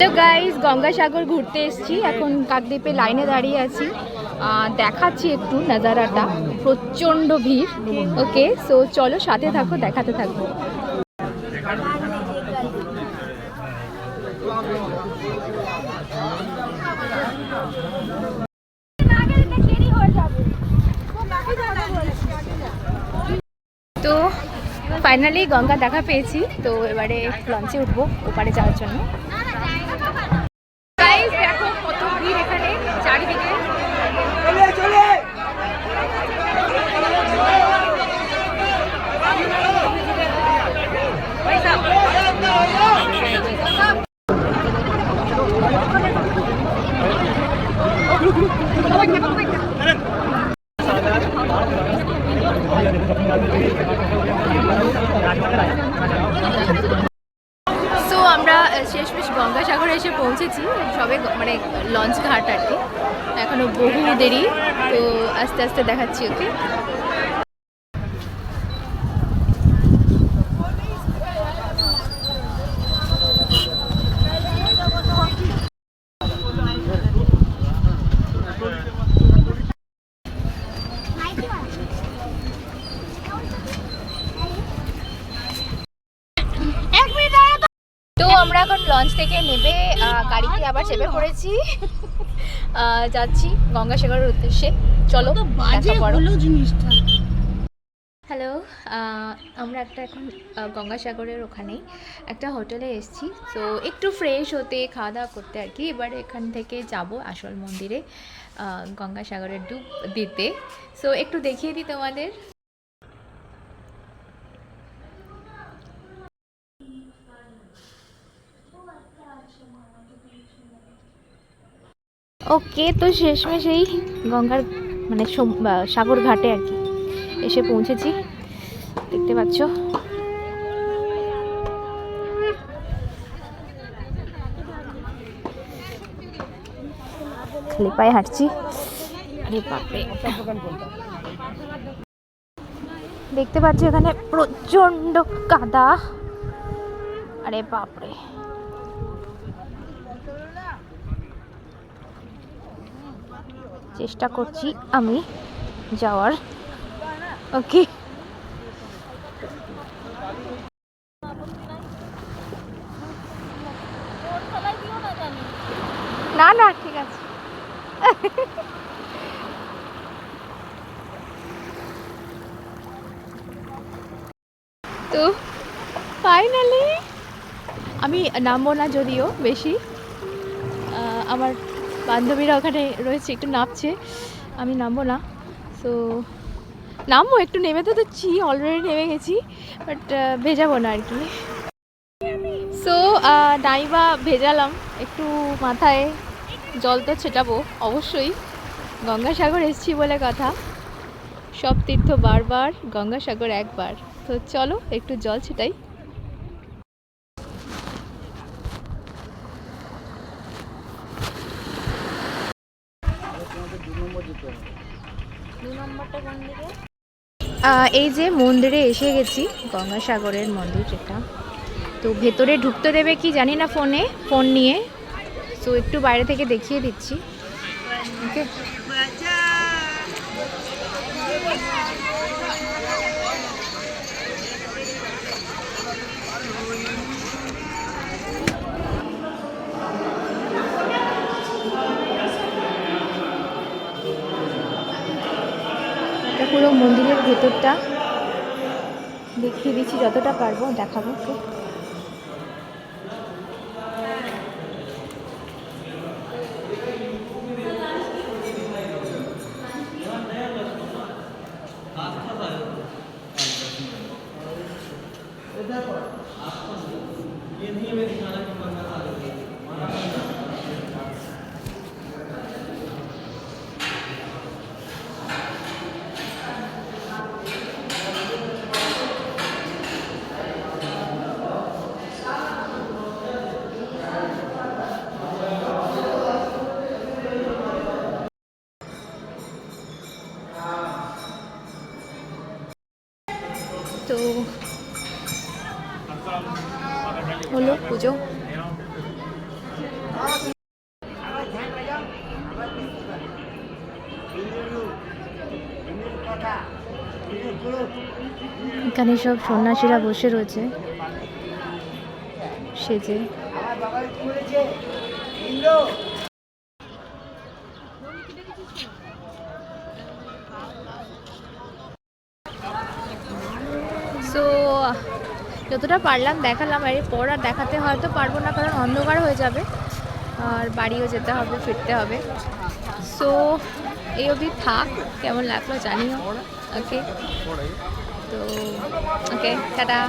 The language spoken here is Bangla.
হ্যালো গাইস গঙ্গাসাগর ঘুরতে এসেছি। এখন কাকদ্বীপে লাইনে দাঁড়িয়ে আছি। দেখাচ্ছি একটু নাজারাটা। প্রচণ্ড ভিড়। ওকে সো চলো সাথে থাকো, দেখাতে থাকব তো ফাইনালি গঙ্গা দেখা পেয়েছি। তো এবারে লঞ্চে উঠবো, ওপারে যাওয়ার জন্য Guys, দেখো কত ভিড় এখানে চারিদিকে সো আমরা শেষমেশ গঙ্গাসাগরে এসে পৌঁছেছি। সবে মানে লঞ্চ ঘাট আর কি। এখনও বহু দেরি, তো আস্তে আস্তে দেখাচ্ছি ওকে। আমরা এখন লঞ্চ থেকে নেবে গাড়িতে আবার চেপে পড়েছি। যাচ্ছি গঙ্গাসাগরের উদ্দেশ্যে। চলো করো। হ্যালো আমরা একটা এখন গঙ্গাসাগরের ওখানেই একটা হোটেলে এসেছি। তো একটু ফ্রেশ হতে খাওয়া দাওয়া করতে আর কি। এবারে এখান থেকে যাব আসল মন্দিরে গঙ্গাসাগরের ডুব দিতে। সো একটু দেখিয়ে দিই তোমাদের। ওকে, তো শেষমেশ এই গঙ্গার মানে সাগর ঘাটে আর কি এসে পৌঁছেছি। দেখতে পাচ্ছ। খালি হাঁটছি। দেখতে পাচ্ছি এখানে প্রচণ্ড কাদা। আরে বাপরে। চেষ্টা করছি আমি যাওয়ার। ওকে না না, ঠিক আছে। তো ফাইনালি আমি নামবো না যদিও বেশি আমার বান্ধবীরা ওখানে রয়েছে, একটু নামছে। আমি নামবো না। সো নামবো, একটু নেমে তো দিচ্ছি অলরেডি নেমে গেছি বাট ভেজাবো না আর কি। সো নাইবা ভেজালাম। একটু মাথায় জল তো ছেটাবো, অবশ্যই। গঙ্গাসাগর এসছি বলে কথা। সব তীর্থ বারবার, গঙ্গাসাগর একবার। তো চলো, একটু জল ছেটাই। এই যে মন্দিরে এসে গেছি, গঙ্গাসাগরের মন্দির যেটা। তো ভেতরে ঢুকতে দেবে কি জানি না ফোনে, ফোন নিয়ে। তো একটু বাইরে থেকে দেখিয়ে দিচ্ছি। ওকে পুরো মন্দিরের ভেতরটা দেখিয়ে দিচ্ছি যতটা পারব দেখাবো ये नहीं आ रही है তো হলো পুজো। এখানে সব সন্ন্যাসীরা বসে রয়েছে। সেজে। যতটা পারলাম দেখালাম আর এরপর আর দেখাতে হয়তো পারব না, কারণ অন্ধকার হয়ে যাবে। আর বাড়িও যেতে হবে, ফিরতে হবে। সো এই অবধি থাক, কেমন লাগল জানিও। ওকে তো ওকে টাটা।